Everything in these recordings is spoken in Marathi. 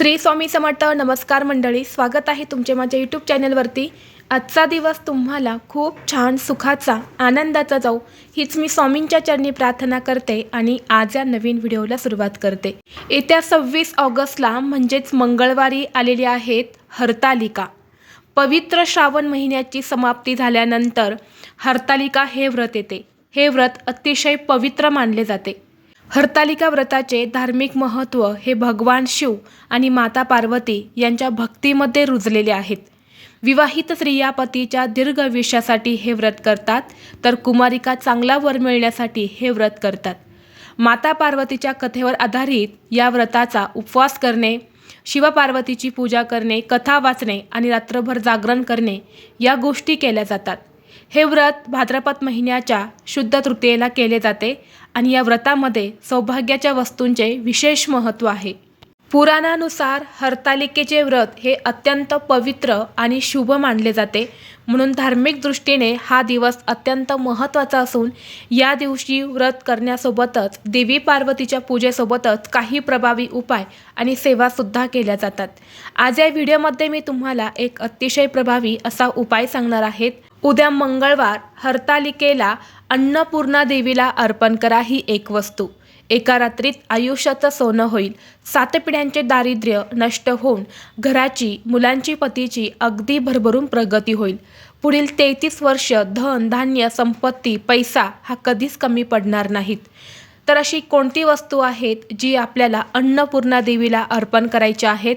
श्री स्वामी समर्थ नमस्कार मंडळी स्वागत आहे तुमचे माझ्या यूट्यूब चॅनलवरती. आजचा दिवस तुम्हाला खूप छान सुखाचा आनंदाचा जाऊ हीच मी स्वामींच्या चरणी प्रार्थना करते आणि आज या नवीन व्हिडिओला सुरुवात करते. येत्या सव्वीस ऑगस्टला म्हणजेच मंगळवारी आलेल्या आहेत हरतालिका. पवित्र श्रावण महिन्याची समाप्ती झाल्यानंतर हरतालिका हे व्रत येते. हे व्रत अतिशय पवित्र मानले जाते. हरतालिका व्रताचे धार्मिक महत्त्व हे भगवान शिव आणि माता पार्वती यांच्या भक्तीमध्ये रुजलेले आहेत. विवाहित स्त्रिया पतीच्या दीर्घ आयुष्यासाठी हे व्रत करतात तर कुमारिका चांगला वर मिळण्यासाठी हे व्रत करतात. माता पार्वतीच्या कथेवर आधारित या व्रताचा उपवास करणे शिवपार्वतीची पूजा करणे कथा वाचणे आणि रात्रभर जागरण करणे या गोष्टी केल्या जातात. हे व्रत भाद्रपद महिन्याच्या शुद्ध तृतीयेला केले जाते आणि या व्रतामध्ये सौभाग्याच्या वस्तूंचे विशेष महत्त्व आहे. पुराणानुसार हरतालिकेचे व्रत हे अत्यंत पवित्र आणि शुभ मानले जाते. म्हणून धार्मिक दृष्टीने हा दिवस अत्यंत महत्त्वाचा असून या दिवशी व्रत करण्यासोबतच देवी पार्वतीच्या पूजेसोबतच काही प्रभावी उपाय आणि सेवासुद्धा केल्या जातात. आज या व्हिडिओमध्ये मी तुम्हाला एक अतिशय प्रभावी असा उपाय सांगणार आहेत उद्या मंगळवार हरतालिकेला अन्नपूर्णा देवीला अर्पण करा ही एक वस्तू. एका रात्रीत आयुष्याचं सोनं होईल. सात पिढ्यांचे दारिद्र्य नष्ट होऊन घराची मुलांची पतीची अगदी भरभरून प्रगती होईल. पुढील तेहतीस वर्ष धन धान्य संपत्ती पैसा हा कधीच कमी पडणार नाहीत. तर अशी कोणती वस्तू आहेत जी आपल्याला अन्नपूर्णा देवीला अर्पण करायच्या आहेत?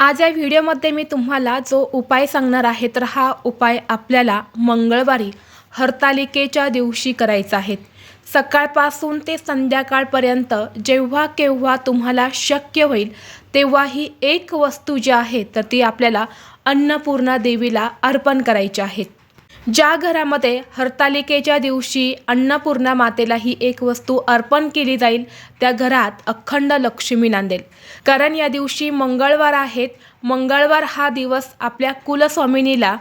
आज या व्हिडिओमध्ये मी तुम्हाला जो उपाय सांगणार आहे तर हा उपाय आपल्याला मंगळवारी हरतालिकेच्या दिवशी करायचा आहे. सकाळपासून ते संध्याकाळपर्यंत जेव्हा केव्हा तुम्हाला शक्य होईल तेव्हा ही एक वस्तू जी आहे तर ती आपल्याला अन्नपूर्णा देवीला अर्पण करायची आहेत ज्या घरामध्ये हरतालिकेच्या दिवशी अन्नपूर्णा मातेला ही एक वस्तू अर्पण केली जाईल त्या घरात अखंड लक्ष्मी नांदेल. कारण या दिवशी मंगळवार आहेत. मंगळवार हा दिवस आपल्या कुलस्वामिनीला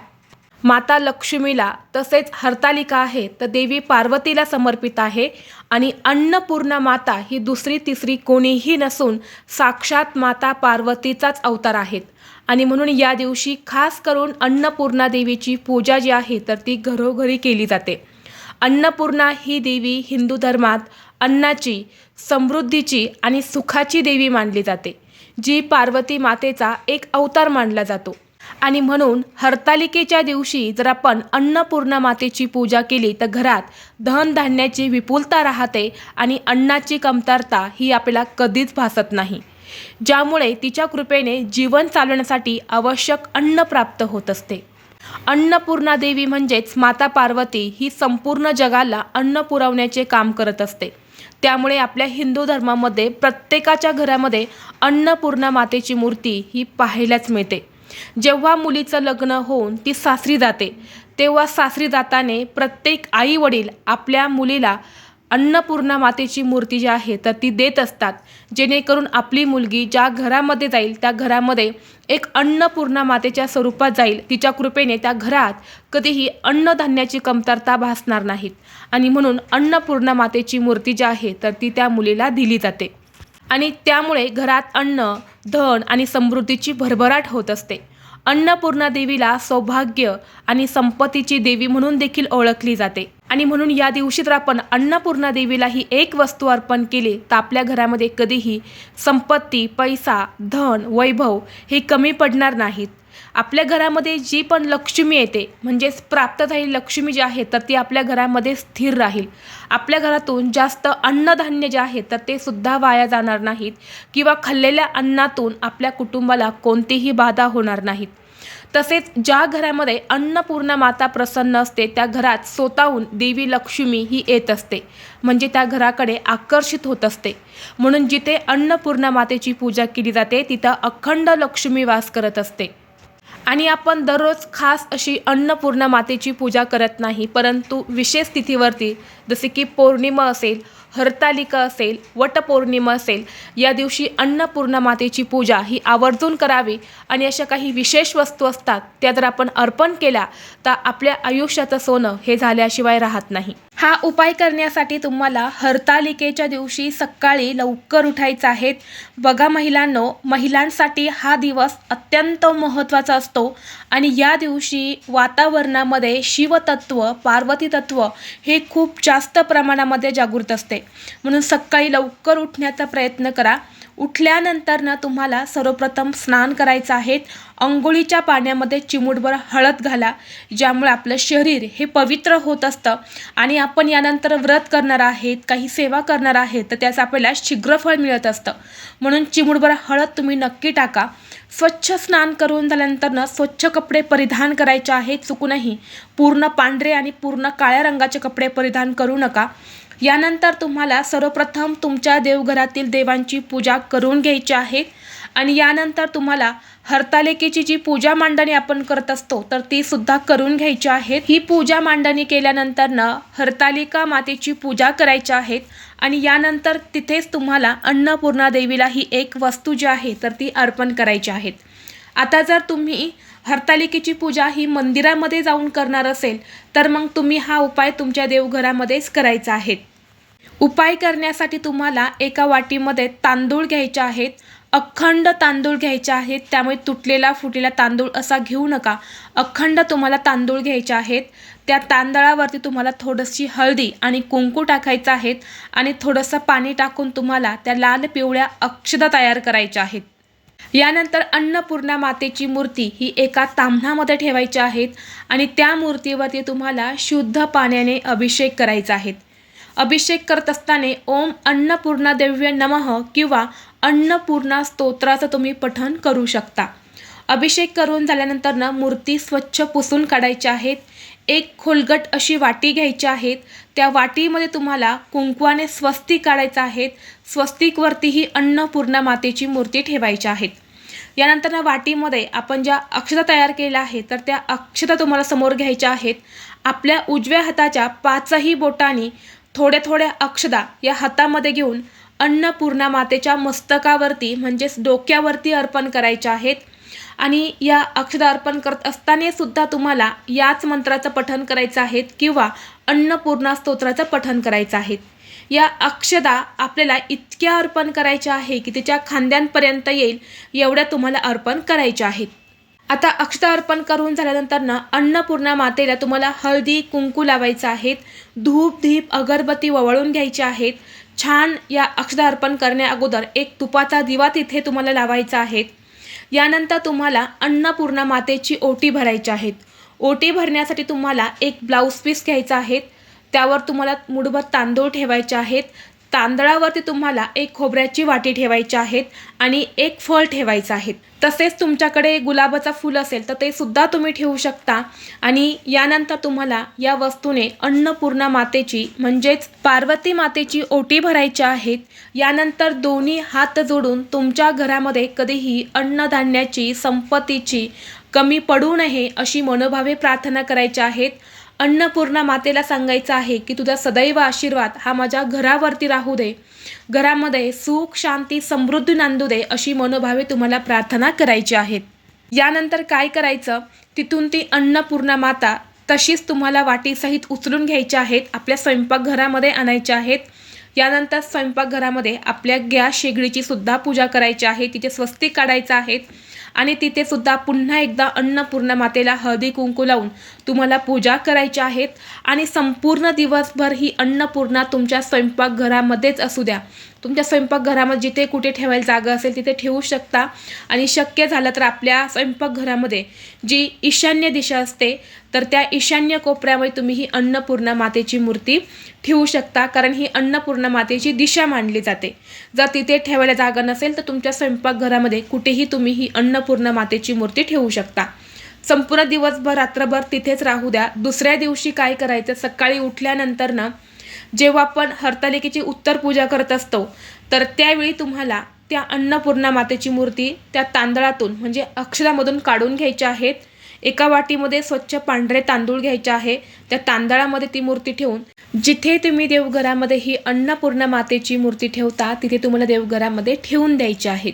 माता लक्ष्मीला तसेच हरतालिका आहे तर देवी पार्वतीला समर्पित आहे आणि अन्नपूर्णा माता ही दुसरी तिसरी कोणीही नसून साक्षात माता पार्वतीचाच अवतार आहेत. आणि म्हणून या दिवशी खास करून अन्नपूर्णा देवीची पूजा जी आहे तर ती घरोघरी केली जाते. अन्नपूर्णा ही देवी हिंदू धर्मात अन्नाची समृद्धीची आणि सुखाची देवी मानली जाते जी पार्वती मातेचा एक अवतार मानला जातो. आणि म्हणून हरतालिकेच्या दिवशी जर आपण अन्नपूर्णा मातेची पूजा केली तर घरात धनधान्याची विपुलता राहते आणि अन्नाची कमतरता ही आपल्याला कधीच भासत नाही. ज्यामुळे तिच्या कृपेने जीवन चालवण्यासाठी आवश्यक अन्न प्राप्त होत असते. अन्नपूर्णा देवी म्हणजेच माता पार्वती ही संपूर्ण जगाला अन्न पुरवण्याचे काम करत असते. त्यामुळे आपल्या हिंदू धर्मामध्ये प्रत्येकाच्या घरामध्ये अन्नपूर्णा मातेची मूर्ती ही पाहायलाच मिळते. जेव्हा मुलीचं लग्न होऊन ती सासरी जाते तेव्हा सासरी जाताने प्रत्येक आई वडील आपल्या मुलीला अन्नपूर्णा मातेची मूर्ती जी आहे तर ती देत असतात. जेणेकरून आपली मुलगी ज्या घरामध्ये जाईल त्या घरामध्ये एक अन्नपूर्णा मातेच्या स्वरूपात जाईल. तिच्या कृपेने त्या घरात कधीही अन्नधान्याची कमतरता भासणार नाहीत. आणि म्हणून अन्नपूर्णा मातेची मूर्ती जी आहे तर ती त्या मुलीला दिली जाते. आणि त्यामुळे घरात अन्न धन आणि समृद्धीची भरभराट होत असते. अन्नपूर्णा देवीला सौभाग्य आणि संपत्तीची देवी म्हणून देखील ओळखली जाते. आणि म्हणून या दिवशी जर आपण अन्नपूर्णा देवीला ही एक वस्तू अर्पण केली तर आपल्या घरामध्ये कधीही संपत्ती पैसा धन वैभव हे कमी पडणार नाहीत. आपल्या घरामध्ये जी पण लक्ष्मी येते म्हणजेच प्राप्त झालेली लक्ष्मी जी आहे तर ती आपल्या घरामध्ये स्थिर राहील. आपल्या घरातून जास्त अन्नधान्य जे आहे तर ते सुद्धा वाया जाणार नाहीत किंवा खाल्लेल्या अन्नातून आपल्या कुटुंबाला कोणतीही बाधा होणार नाहीत. तसेच ज्या घरामध्ये अन्नपूर्णा माता प्रसन्न असते त्या घरात स्वतःहून देवी लक्ष्मी ही येत असते. म्हणजे त्या घराकडे आकर्षित होत असते. म्हणून जिथे अन्नपूर्णा मातेची पूजा केली जाते तिथं अखंड लक्ष्मी वास करत असते. आणि आपण दररोज खास अशी अन्नपूर्णा मातेची पूजा करत नाही परंतु विशेष तिथीवरती जसे की पौर्णिमा असेल हरतालिका असेल वटपौर्णिमा असेल या दिवशी अन्नपूर्णा मातेची पूजा ही आवर्जून करावी आणि अशा काही विशेष वस्तू असतात त्या जर आपण अर्पण केल्या तर आपल्या आयुष्याचं सोनं हे झाल्याशिवाय राहत नाही. हा उपाय करण्यासाठी तुम्हाला हरतालिकेच्या दिवशी सकाळी लवकर उठायचं आहे. बघा महिलांनो महिलांसाठी हा दिवस अत्यंत महत्त्वाचा असतो आणि या दिवशी वातावरणामध्ये शिवतत्व पार्वती तत्व हे खूप जास्त प्रमाणामध्ये जागृत असते. म्हणून सकाळी लवकर उठण्याचा प्रयत्न करा. उठल्यानंतर ना तुम्हाला सर्वप्रथम स्नान करायचं आहे. अंघोळीच्या पाण्यामध्ये चिमूटभर हळद घाला ज्यामुळे आपलं शरीर हे पवित्र होत असतं. आणि आपण यानंतर व्रत करणार आहेत काही सेवा करणार आहेत तर त्याचं आपल्याला शीघ्रफळ मिळत असतं. म्हणून चिमूटभर हळद तुम्ही नक्की टाका. स्वच्छ स्नान करून झाल्यानंतर ना स्वच्छ कपडे परिधान करायचे आहेत चुकूनही पूर्ण पांढरे आणि पूर्ण काळ्या रंगाचे कपडे परिधान करू नका. यानंतर तुम्हाला सर्वप्रथम तुमच्या देवघरातील देवांची पूजा करून घ्यायची आहे. आणि यानंतर तुम्हाला हरतालिकेची जी पूजा मांडणी आपण करत असतो तर ती सुद्धा करून घ्यायची आहे. ही पूजा मांडणी केल्यानंतर ना हरतालिका मातेची पूजा करायची आहेत आणि यानंतर तिथेच तुम्हाला अन्नपूर्णा देवीला ही एक वस्तू जी आहे तर ती अर्पण करायची आहेत आता जर तुम्ही हरतालिकेची पूजा ही मंदिरामध्ये जाऊन करणार असेल तर मग तुम्ही हा उपाय तुमच्या देवघरामध्येच करायचा आहे. उपाय करण्यासाठी तुम्हाला एका वाटीमध्ये तांदूळ घ्यायचे आहेत अखंड तांदूळ घ्यायचे आहेत त्यामुळे तुटलेला फुटलेला तांदूळ असा घेऊ नका. अखंड तुम्हाला तांदूळ घ्यायचे आहेत त्या तांदळावरती तुम्हाला थोडीशी हळदी आणि कुंकू टाकायचं आहेत आणि थोडंसं पाणी टाकून तुम्हाला त्या लाल पिवळ्या अक्षदा तयार करायच्या आहेत. यानंतर अन्नपूर्णा मातेची मूर्ती ही एका ताम्हणामध्ये ठेवायची आहेत आणि त्या मूर्तीवरती तुम्हाला शुद्ध पाण्याने अभिषेक करायचा आहे. अभिषेक करत असताना ओम अन्नपूर्णा देव्य नमः किंवा अन्नपूर्णा स्तोत्राचं तुम्ही पठण करू शकता. अभिषेक करून झाल्यानंतर ना मूर्ती स्वच्छ पुसून काढायची आहेत. एक खोलगट अशी वाटी घ्यायची आहेत. त्या वाटीमध्ये तुम्हाला कुंकवाने स्वस्तिक काढायचं आहेत. स्वस्तिकवरतीही अन्नपूर्णा मातेची मूर्ती ठेवायची आहेत. यानंतर ना वाटीमध्ये आपण ज्या अक्षता तयार केल्या आहेत तर त्या अक्षता तुम्हाला समोर घ्यायच्या आहेत. आपल्या उजव्या हाताच्या पाचही बोटांनी थोड्या थोड्या अक्षदा या हातामध्ये घेऊन अन्नपूर्णा मातेच्या मस्तकावरती म्हणजेच डोक्यावरती अर्पण करायच्या आहेत. आणि या अक्षदा अर्पण करत असताना सुद्धा तुम्हाला याच मंत्राचं पठन करायचं आहे किंवा अन्नपूर्णा स्तोत्राचं पठन करायचं आहे. या अक्षदा आपल्याला इतक्या अर्पण करायच्या आहे की त्याच्या खांद्यांपर्यंत येईल एवढ्या तुम्हाला अर्पण करायच्या आहेत. आता अक्षता अर्पण करून झाल्यानंतर ना अन्नपूर्णा मातेला तुम्हाला हळदी कुंकू लावायचं आहेत धूप धीप अगरबत्ती ववळून घ्यायच्या आहेत. छान या अक्षता अर्पण करण्या अगोदर एक तुपाचा दिवा तिथे तुम्हाला लावायचा आहे. यानंतर तुम्हाला अन्नपूर्णा मातेची ओटी भरायची आहेत. ओटी भरण्यासाठी तुम्हाला एक ब्लाऊज पीस घ्यायचा आहे. त्यावर तुम्हाला मुठभर तांदूळ ठेवायचे आहेत. तांदळावरती तुम्हाला एक खोबऱ्याची वाटी ठेवायची आहेत आणि एक फळ ठेवायचं आहे तसेच तुमच्याकडे गुलाबाचा फूल असेल तर ते सुद्धा तुम्ही ठेवू शकता. आणि यानंतर तुम्हाला या वस्तूने अन्नपूर्णा मातेची म्हणजेच पार्वती मातेची ओटी भरायची आहेत. यानंतर दोन्ही हात जोडून तुमच्या घरामध्ये कधीही अन्नधान्याची संपत्तीची कमी पडू नये अशी मनोभावे प्रार्थना करायची आहेत. अन्नपूर्णा मातेला सांगायचं आहे की तुझा सदैव आशीर्वाद हा माझ्या घरावरती राहू दे. घरामध्ये सुख शांती समृद्धी नांदू दे अशी मनोभावे तुम्हाला प्रार्थना करायची आहेत. यानंतर काय करायचं? तिथून ती अन्नपूर्णा माता तशीच तुम्हाला वाटीसहित उचलून घ्यायच्या आहेत आपल्या स्वयंपाकघरामध्ये आणायच्या आहेत. यानंतर स्वयंपाकघरामध्ये आपल्या गॅस शेगडीची सुद्धा पूजा करायची आहे तिथे स्वस्तिक काढायचं आहेत. आणि तिथे सुद्धा पुन्हा एकदा अन्नपूर्णा मातेला हळदी कुंकू लावून तुम्हाला पूजा करायची आहेत. आणि संपूर्ण दिवसभर ही अन्नपूर्णा तुमच्या स्वयंपाकघरामध्येच असू द्या. तुमच्या स्वयंपाकघरामध्ये जिथे कुठे ठेवायला जागा असेल तिथे ठेवू शकता. आणि शक्य झालं तर आपल्या स्वयंपाकघरामध्ये जी ईशान्य दिशा असते तर त्या ईशान्य कोपऱ्यामध्ये तुम्ही ही अन्नपूर्णा मातेची मूर्ती ठेवू शकता. कारण ही अन्नपूर्णा मातेची दिशा मानली जाते. जर तिथे ठेवायला जागा नसेल तर तुमच्या स्वयंपाकघरामध्ये कुठेही तुम्ही ही अन्नपूर्णा मातेची मूर्ती ठेवू शकता. संपूर्ण दिवसभर रात्रभर तिथेच राहू द्या. दुसऱ्या दिवशी काय करायचं? सकाळी उठल्यानंतर ना जेव्हा आपण हरतालिकेची उत्तर पूजा करत असतो तर त्यावेळी तुम्हाला त्या अन्नपूर्णा मातेची मूर्ती त्या तांदळातून म्हणजे अक्षरामधून काढून घ्यायच्या आहेत. एका वाटीमध्ये स्वच्छ पांढरे तांदूळ घ्यायचे आहे. त्या तांदळामध्ये ती मूर्ती ठेवून जिथे तुम्ही देवघरामध्ये ही अन्नपूर्णा मातेची मूर्ती ठेवता तिथे तुम्हाला देवघरामध्ये ठेवून द्यायची आहेत.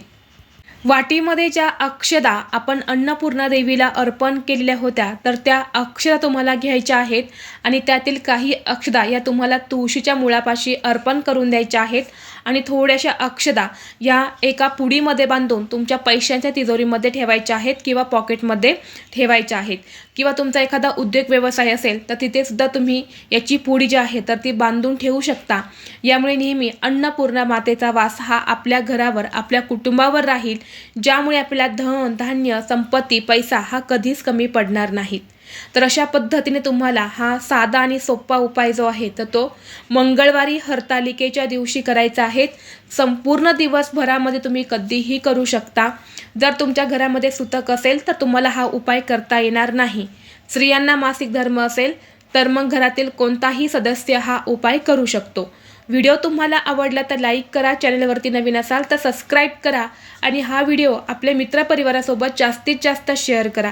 वाटीमध्ये ज्या अक्षदा आपण अन्नपूर्णा देवीला अर्पण केलेल्या होत्या तर त्या अक्षदा तुम्हाला घ्यायच्या आहेत आणि त्यातील काही अक्षदा या तुम्हाला तुळशीच्या मुळापाशी अर्पण करून द्यायच्या आहेत. आणि थोड्याशा अक्षदा या एका पुडीमध्ये बांधून तुमच्या पैशांच्या तिजोरीमध्ये ठेवायच्या आहेत किंवा पॉकेटमध्ये ठेवायच्या आहेत. किंवा तुमचा एखादा उद्योग व्यवसाय असेल तर तिथेसुद्धा तुम्ही याची पुडी जी आहे तर ती बांधून ठेवू शकता. यामुळे नेहमी अन्नपूर्णा मातेचा वास हा आपल्या घरावर आपल्या कुटुंबावर राहील ज्यामुळे आपल्याला धन धान्य संपत्ती पैसा हा कधीच कमी पडणार नाहीत. तर अशा पद्धतीने तुम्हाला हा साधा आणि सोपा उपाय जो आहे तर तो मंगळवारी हरतालिकेच्या दिवशी करायचा आहे. संपूर्ण दिवसभरामध्ये तुम्ही कधीही करू शकता. जर तुमच्या घरामध्ये सुतक असेल तर तुम्हाला हा उपाय करता येणार नाही. स्त्रियांना मासिक धर्म असेल तर मग घरातील कोणताही सदस्य हा उपाय करू शकतो. व्हिडिओ तुम्हाला आवडला तर लाईक करा चॅनलवरती नवीन असाल तर सबस्क्राईब करा आणि हा व्हिडिओ आपल्या मित्रपरिवारासोबत जास्तीत जास्त शेअर करा.